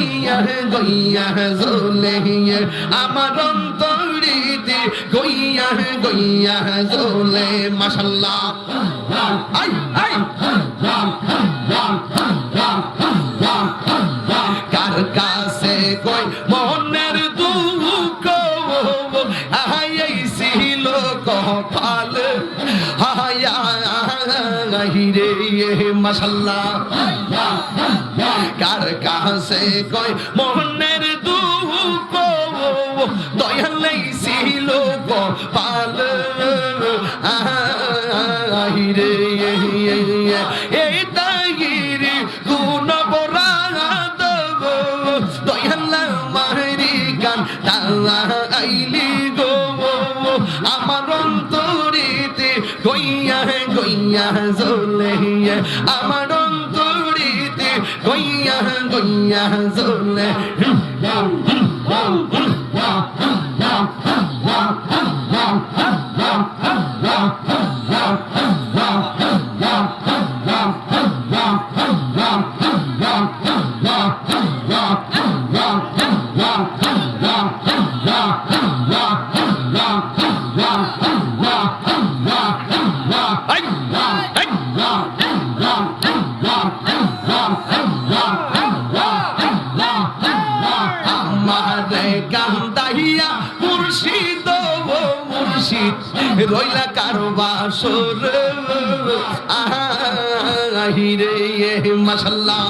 গইয়া গইয়া জলে আমার অন্তরিতে গইয়া গইয়া জলে মাশাল্লাহ আই আই কার কাছে কই মনের দুঃখ আইছিল কপাল হায়া রে মাশাল্লাহ কার কাছে কই মনের দুঃখ দয়ালেই ছিল কপাল রে এই তাগিরি গুণ বরাদ দয়াল্লা মারি গান আইলি গো, আমার অন্তরিতে গইয়া গইয়া জলে আমার গইয়া জলে রইলা কারবাসর আহিরে মাশাল্লাহ।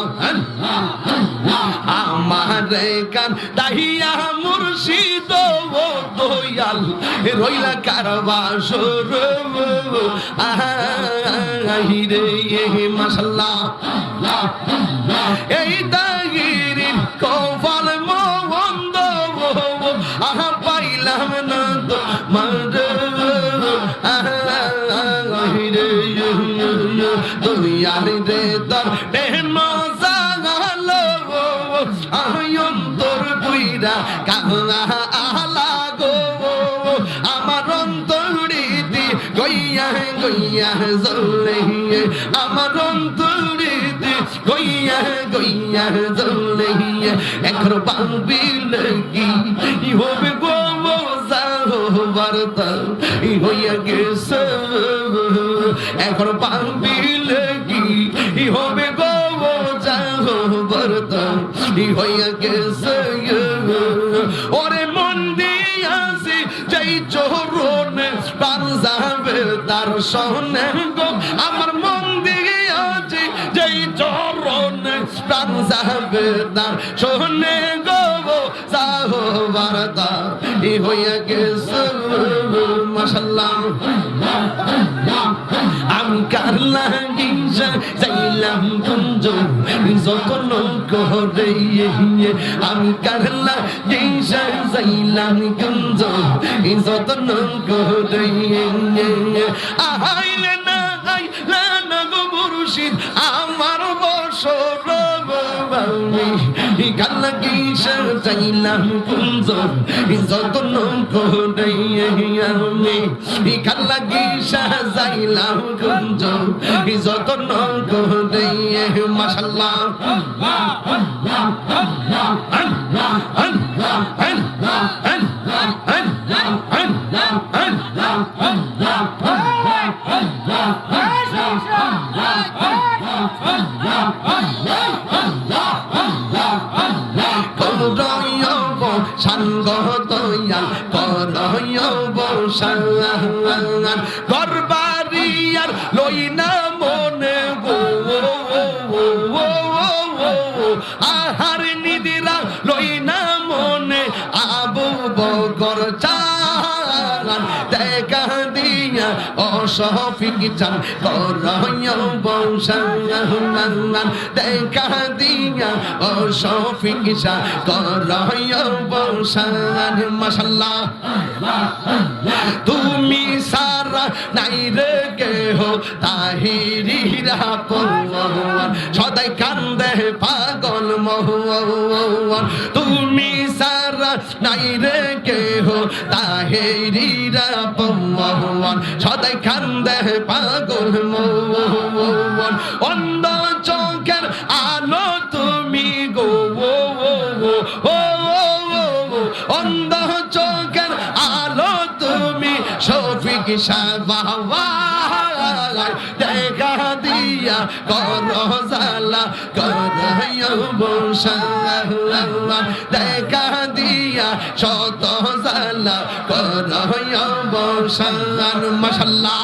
আমারে কান্দাইয়া মুর্শিদ ও দয়াল। রইলা আহিরে এই দাগিরির গইয়া গইয়া জলে আমার অন্তরিতি গইয়া গইয়া জলে এখন পাবিল কি হবে গো বার্তা হইয়া গেছে। এখন পাবিল কি হবে গো বার্তা হইয়া সনে গো, আমার মন দিয়াছি যেই চরণে প্রাণ যাবে তার সনে গো যাহ বারতা ই হইয়া গেছে। মাশাল্লাহ আমি কার লাগিসা যাইলাম কুঞ্জ যতন করে আমি কারলা লাগিসা যাইলাম কুঞ্জ যতন করে আহাইলে না আইলে কার লাগিসা যাইলাম কুঞ্জ যতন করে আমি। কার লাগিসা যাইলাম কুঞ্জ যতন করে মাশাল্লাহ করয়ব অসফিক চান করয়ব দেখা দিয়া অসফিক চান করয়ব সাঙ্গ মাশাল্লাহ। তুমি সারা নাই রে কেহ তাহিরিরা পৌয়ান সদাই কান্দে পাগল মহুয়ান তুমি সারা নাই রে কেহ হো তাহেরিরা পৌয়ান সদাই খান্দে পাগল মৌয়ান অন্ধ চোখের আলো তুমি গো, ও অন্ধ চোখের আলো তুমি শফিক সাবা দেখা দিয়া কর জালা কর দেখা দিয়া শত রহয়া বসান মাশাল্লাহ।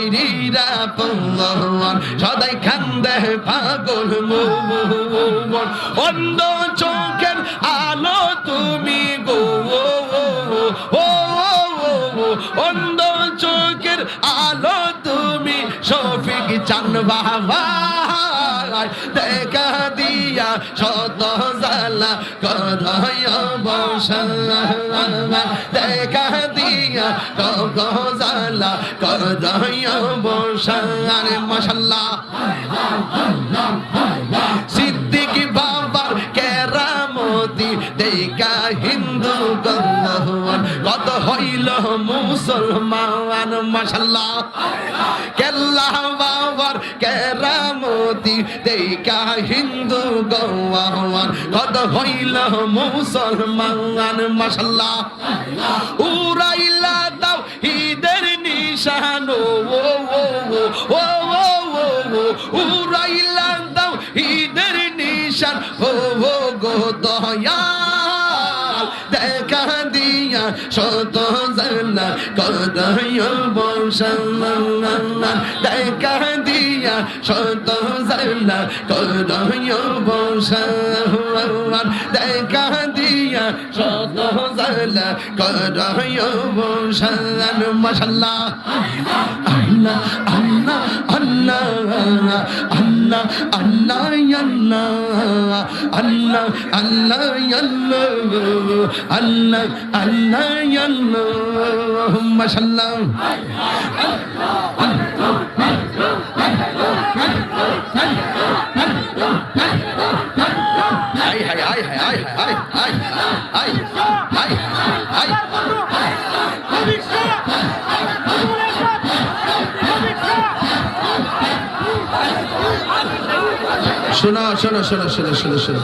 তাহেরিরা পুন সদাই কান্দে পাগল মন অন্ধ চোখের আলো তুমি গো ও অন্ধ চোখের আলো তুমি শফিক চান বাবা দেখা দিয়া শত মালা করয় বসালা দেখা দিয়া কগজালা করয় বসালা রে মশাল্লা সিদ্দিক বাবার কেরামতি দেখা হিন্দু গল্লাহওয়ান কত হইল মুসলমান মশাল্লা কেল্লাহ বাবার কেরা দেখা হিন্দু গঙ্গন কত হইল মুসলমান, মশাল্লাহ। উড়াইলা দাও ঈদের নিশান, ও ও ও ও ও ও উড়াইলা দাও ঈদের নিশান, ও ও, গো, দয়াল। দেখা দিয়া শত জানা কদয় বসাল্লাহ দেখা দিয়া শত জানা কদয় বসাল্লাহ দেখা দিয়া শত জানা কদয় বসাল্লাহ মাশাল্লাহ আল্লাহ আল্লাহ আল্লাহ আল্লাহ আল্লাহ আল্লাহ আল্লাহ আল্লাহ আল্লাহ আল্লাহ আল্লাহ মাশাল্লাহ হাই হাই হাই শোনো শোনো শোনো শোনো শোনো শোনো।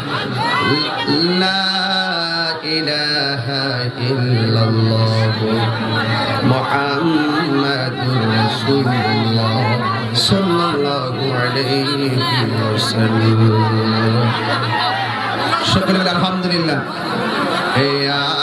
মোহাম্মদ রসুল্লাহ صلى الله عليه وسلم شكرا الحمد لله يا